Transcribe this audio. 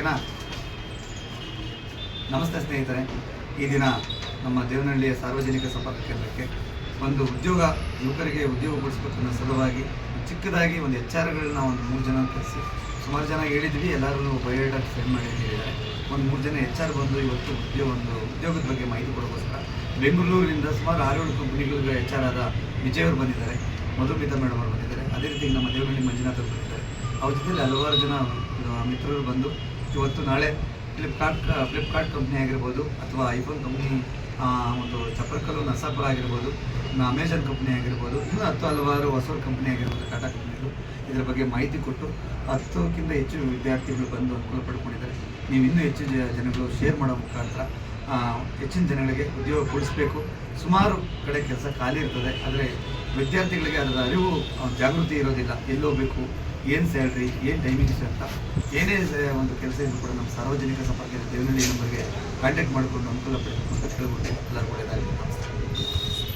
ಅಣ್ಣ ನಮಸ್ತೆ ಸ್ನೇಹಿತರೆ. ಈ ದಿನ ನಮ್ಮ ದೇವನಹಳ್ಳಿಯ ಸಾರ್ವಜನಿಕ ಸಂಪರ್ಕ ಕೇಂದ್ರಕ್ಕೆ ಒಂದು ಉದ್ಯೋಗ, ಯುವಕರಿಗೆ ಉದ್ಯೋಗ ಅನ್ನೋ ಸಲುವಾಗಿ ಚಿಕ್ಕದಾಗಿ ಒಂದು ಎಚ್ ಆರ್ಗಳನ್ನ ಒಂದು ಮೂರು ಜನ ಕರೆಸಿ, ಸುಮಾರು ಜನ ಹೇಳಿದ್ವಿ ಎಲ್ಲರೂ ಬಯೋಡಾಟಾ ಸೆಂಡ್ ಮಾಡಿ ಹೇಳಿದ್ದಾರೆ. ಒಂದು ಮೂರು ಜನ ಎಚ್ ಆರ್ ಬಂದು ಇವತ್ತು ಉದ್ಯೋಗ ಒಂದು ಉದ್ಯೋಗದ ಬಗ್ಗೆ ಮಾಹಿತಿ ಕೊಡೋಕ್ಕೋಸ್ಕರ ಬೆಂಗಳೂರಿನಿಂದ ಸುಮಾರು ಆರೇಳು ಕಂಪ್ನಿಗಳಿಗೆ ಎಚ್ ಆರ್ ಆದ ವಿಜಯ್ ಅವರು ಬಂದಿದ್ದಾರೆ. ಮಧುಪಿತ ಮೇಡಮ್ ಅವರು ಬಂದಿದ್ದಾರೆ. ಅದೇ ರೀತಿ ನಮ್ಮ ದೇವನಹಳ್ಳಿ ಮಂಜುನಾಥ್ ಅವರು ಬಂದಿದ್ದಾರೆ. ಅವ್ರ ಜೊತೆಯಲ್ಲಿ ಹಲವಾರು ಜನ ಮಿತ್ರರು ಬಂದು ಇವತ್ತು ನಾಳೆ ಫ್ಲಿಪ್ಕಾರ್ಟ್ ಫ್ಲಿಪ್ಕಾರ್ಟ್ ಕಂಪ್ನಿ ಆಗಿರ್ಬೋದು ಅಥವಾ ಐಫೋನ್ ಕಂಪ್ನಿ ಒಂದು ಚಪ್ರಕಲ್ಲು ನರಸಾಪುರ ಆಗಿರ್ಬೋದು ಅಮೆಝಾನ್ ಕಂಪ್ನಿ ಆಗಿರ್ಬೋದು, ಇನ್ನು ಹತ್ತು ಹಲವಾರು ಹೊಸ ಕಂಪ್ನಿ ಆಗಿರ್ಬೋದು, ಟಾಟಾ ಕಂಪ್ನಿಗಳು ಇದರ ಬಗ್ಗೆ ಮಾಹಿತಿ ಕೊಟ್ಟು ಹತ್ತಕ್ಕಿಂತ ಹೆಚ್ಚು ವಿದ್ಯಾರ್ಥಿಗಳು ಬಂದು ಅನುಕೂಲ ಪಡ್ಕೊಂಡಿದ್ದಾರೆ. ನೀವು ಇನ್ನೂ ಹೆಚ್ಚು ಜನಗಳು ಶೇರ್ ಮಾಡೋ ಮುಖಾಂತರ ಹೆಚ್ಚಿನ ಜನಗಳಿಗೆ ಉದ್ಯೋಗ ಕೊಡಿಸ್ಬೇಕು. ಸುಮಾರು ಕಡೆ ಕೆಲಸ ಖಾಲಿ ಇರ್ತದೆ, ಆದರೆ ವಿದ್ಯಾರ್ಥಿಗಳಿಗೆ ಅದರ ಅರಿವು ಜಾಗೃತಿ ಇರೋದಿಲ್ಲ. ಎಲ್ಲಿ ಹೋಗ್ಬೇಕು? ಏನು ಸ್ಯಾಲ್ರಿ ಏನು ಟೈಮಿಂಗ್ಸ್ ಅಂತ? ಏನೇ ಒಂದು ಕೆಲಸ ಇದ್ರೂ ಕೂಡ ನಮ್ಮ ಸಾರ್ವಜನಿಕ ಸಂಪರ್ಕ ದೇವನಹಳ್ಳಿ ನಂಬರ್ಗೆ ಕಾಂಟ್ಯಾಕ್ಟ್ ಮಾಡಿಕೊಂಡು ಅನುಕೂಲ ಪಡೆದು ಅಂತ ಎಲ್ಲರೂ